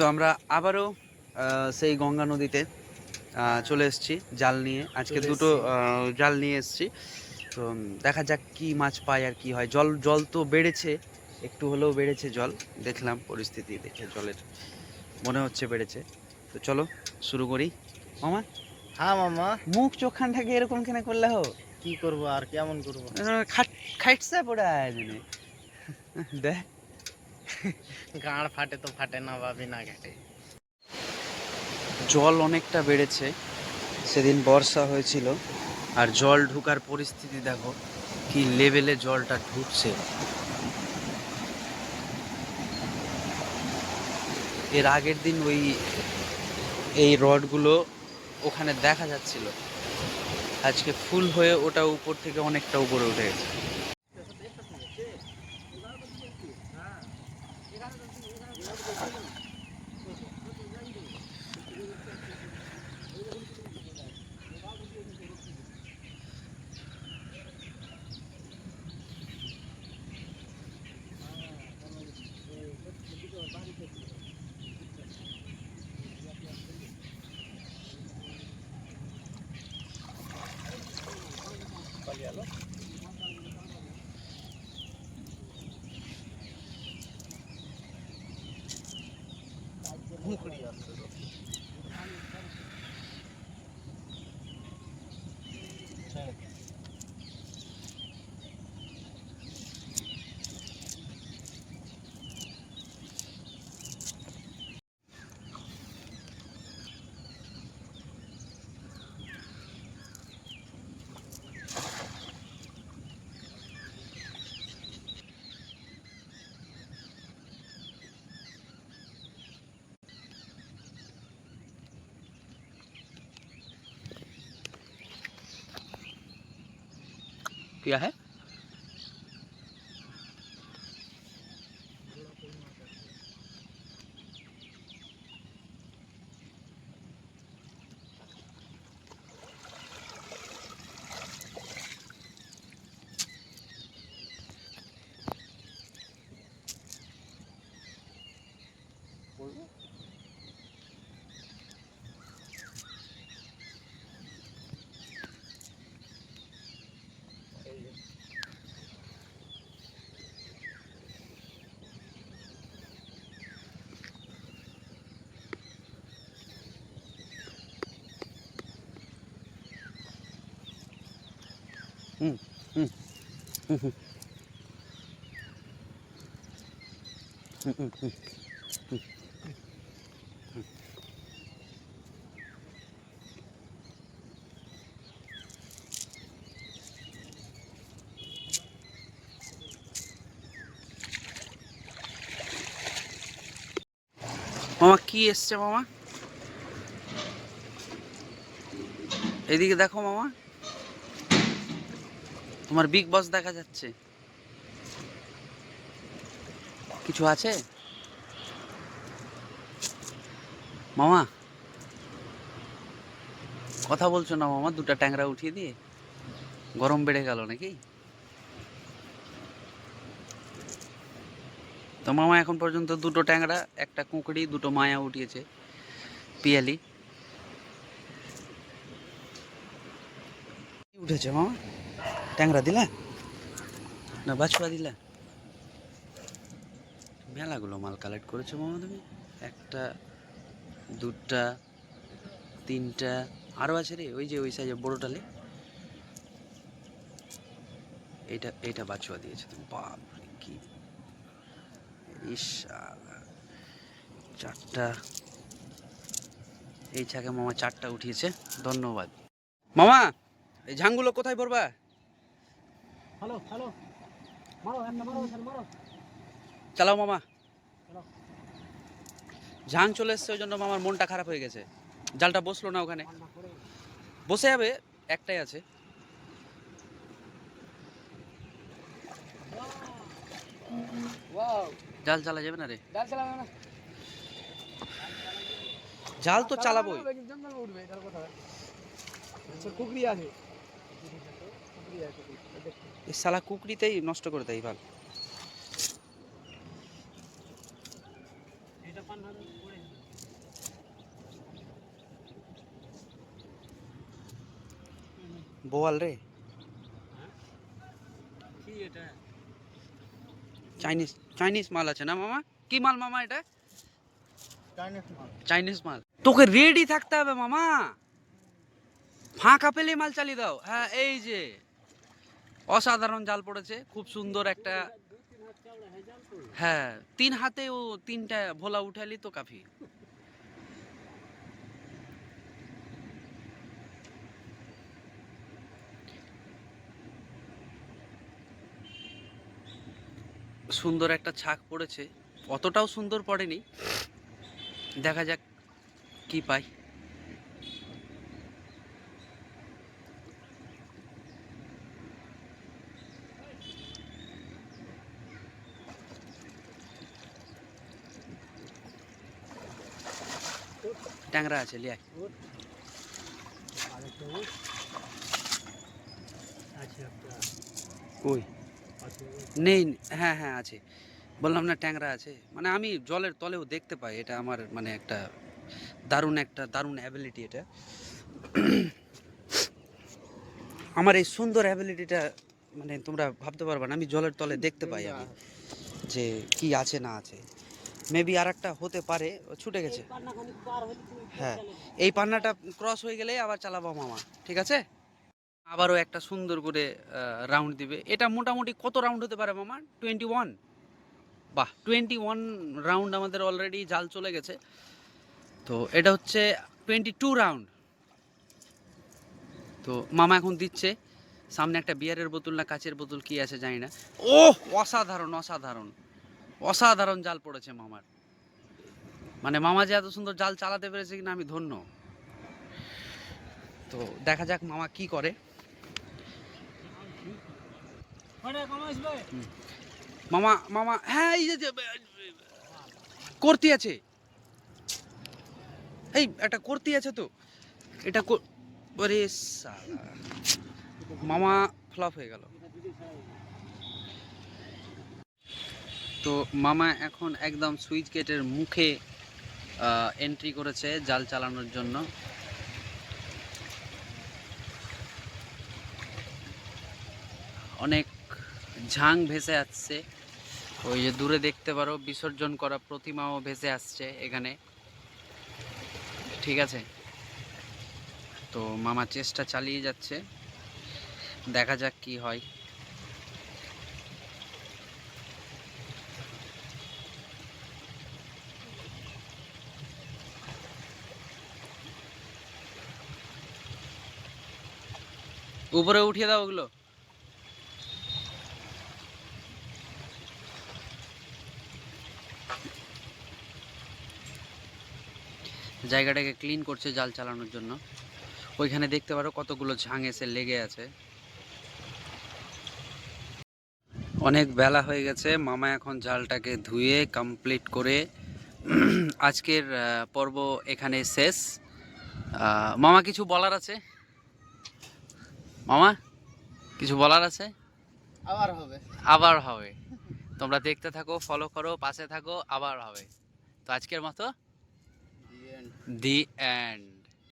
তো আমরা আবারও সেই গঙ্গা নদীতে চলে এসেছি জাল নিয়ে। আজকে দুটো জাল নিয়ে এসেছি। তো দেখা যাক কি মাছ পাই আর কি হয়। জল জল তো বেড়েছে একটু হলেও বেড়েছে জল। দেখলাম পরিস্থিতি দেখে জলের মনে হচ্ছে বেড়েছে। তো চলো শুরু করি। মামা? হ্যাঁ মামা। মুখ চোখানটাকে এরকম কেন করলে হো? কি করব আর কেমন করব? খাট খাইটসা পড়া আয়োজনে দেখ। গাঁড় ফাটে তো ফাটে না ভাবি না ঘাটে। জল অনেকটা বেড়েছে, সেদিন বর্ষা হয়েছিল। আর জল ঢুকার পরিস্থিতি দেখো, কি লেভেলে জলটা ঢুকছে। এর আগের দিন ওই, এই রডগুলো ওখানে দেখা যাচ্ছিল। আজকে ফুল হয়ে ওটা উপর থেকে অনেকটা উপরে উঠে গেছে। মুখড়ি আসছে क्या है। মামা কি এসছে মামা এদিকে দেখো মামা তোমার বিগ বস দেখা যাচ্ছে। কিছু আছে? মামা। কথা বলছো না মামা, দুটা ট্যাংরা উঠিয়ে দিয়ে। গরম বেড়ে গেল নাকি? তো মামা, এখন পর্যন্ত দুটো ট্যাংরা, একটা কুঁকড়ি, দুটো মায়া উঠিয়েছে, পিয়ালি। উঠেছে মামা? ট্যাংরা দিলা? না, বাছুয়া দিলা? মেলাগুলো মাল কালেক্ট করেছ মামা তুমি? একটা, দুটা, তিনটা আরও আছে রে, ওই যে ওই সাইজে বড় টালে এইটা এইটা বাছুয়া দিয়েছে তুমি বাপ কি? ইশালা চারটা। এই ছাকে মামা চারটা উঠিয়েছে, ধন্যবাদ। মামা, এই ঝাংগুলো কোথায় ভরবা হ্যালো হ্যালো মারো একটা মারো মারো চালাও মামা। ঝাং চলে এসছে ওই জন্য মামার মনটা খারাপ হয়ে গেছে। জালটা বসল না ওখানে। বসে যাবে একটাই আছে। জাল চালা যাবে না রে। ডাল চালাবে না। জাল তো চালাবোই। জঙ্গল উঠবে এটার কথা আচ্ছা কুকরি আছে। এই সালা কুকরিতেই নষ্ট করে দেয় ভালো বোয়াল রে। চাইনিজ চাইনিজ মাল আছে না মামা? কি মাল মামা এটা? চাইনিজ মাল। তোকে রেডি থাকতে হবে মামা। ফাঁকা পেলে মাল চালিয়ে দাও। হ্যাঁ এই যে। অসাধারণ জাল পড়েছে, খুব সুন্দর একটা হ্যাঁ তিন হাতে ও তিনটা ভোলা উঠালি তো কাফি। সুন্দর একটা ছাক পড়েছে, অতটাও সুন্দর পড়েনি। দেখা যাক কি পাই। ট্যাংরা আছে, লিয়া। কই? নেই হ্যাঁ হ্যাঁ আছে। বললাম না, ট্যাংরা আছে। মানে আমি জলের তলেও দেখতে পাই, এটা আমার মানে একটা দারুণ একটা দারুণ অ্যাবিলিটি এটা। আমার এই সুন্দর অ্যাবিলিটিটা মানে তোমরা ভাবতে পারবে না, আমি জলের তলে দেখতে পাই আমি। যে কি আছে, না আছে। মেবি আর একটা হতে পারে ও ছুটে গেছে। হ্যাঁ। এই পান্নাটা ক্রস হয়ে গেলেই আবার চালাবো মামা ঠিক আছে? আবারও একটা সুন্দর করে রাউন্ড দিবে। এটা মোটামুটি কত রাউন্ড হতে পারে মামা? টোয়েন্টি ওয়ান বাহ টোয়েন্টি ওয়ান রাউন্ড আমাদের অলরেডি জাল চলে গেছে। তো এটা হচ্ছে টোয়েন্টি টু রাউন্ড তো মামা এখন দিচ্ছে। সামনে একটা বিয়ারের বোতল না কাচের বোতল কি আছে জানি না। ও অসাধারণ অসাধারণ। অসাধারণ জাল পড়েছে মামার। মানে মামা যে এত সুন্দর জাল চালাতে পেরেছে কিনা আমি ধন্য। তো দেখা যাক মামা কি করে। মামা মামা হ্যাঁ এই যে করতি আছে। এই একটা করতি আছে তো। এটা ওরে মামা ফ্লপ হয়ে গেল। তো মামা এখন একদম সুইচ গেটের মুখে এন্ট্রি করেছে জাল চালানোর জন্য। অনেক ঝাং ভেসে আসছে। ওই যে দূরে দেখতে পারো, বিসর্জন করা প্রতিমাও ভেসে আসছে এখানে। ঠিক আছে? তো মামা চেষ্টা চালিয়ে যাচ্ছে। দেখা যাক কি হয়। উপরে উঠিয়ে দাও ওগুলো। জায়গাটাকে ক্লিন করছে জাল চালানোর জন্য। ওইখানে দেখতে পারো কতগুলো ঝাং এসে লেগে আছে। অনেক বেলা হয়ে গেছে, মামা এখন জালটাকে ধুয়ে কমপ্লিট করে আজকের পর্ব এখানে শেষ। মামা কিছু বলার আছে? মামা কিছু বলার আছে? আবার হবে। আবার হবে। তোমরা দেখতে থাকো ফলো করো পাশে থাকো আবার হবে। তো আজকের মতো? The end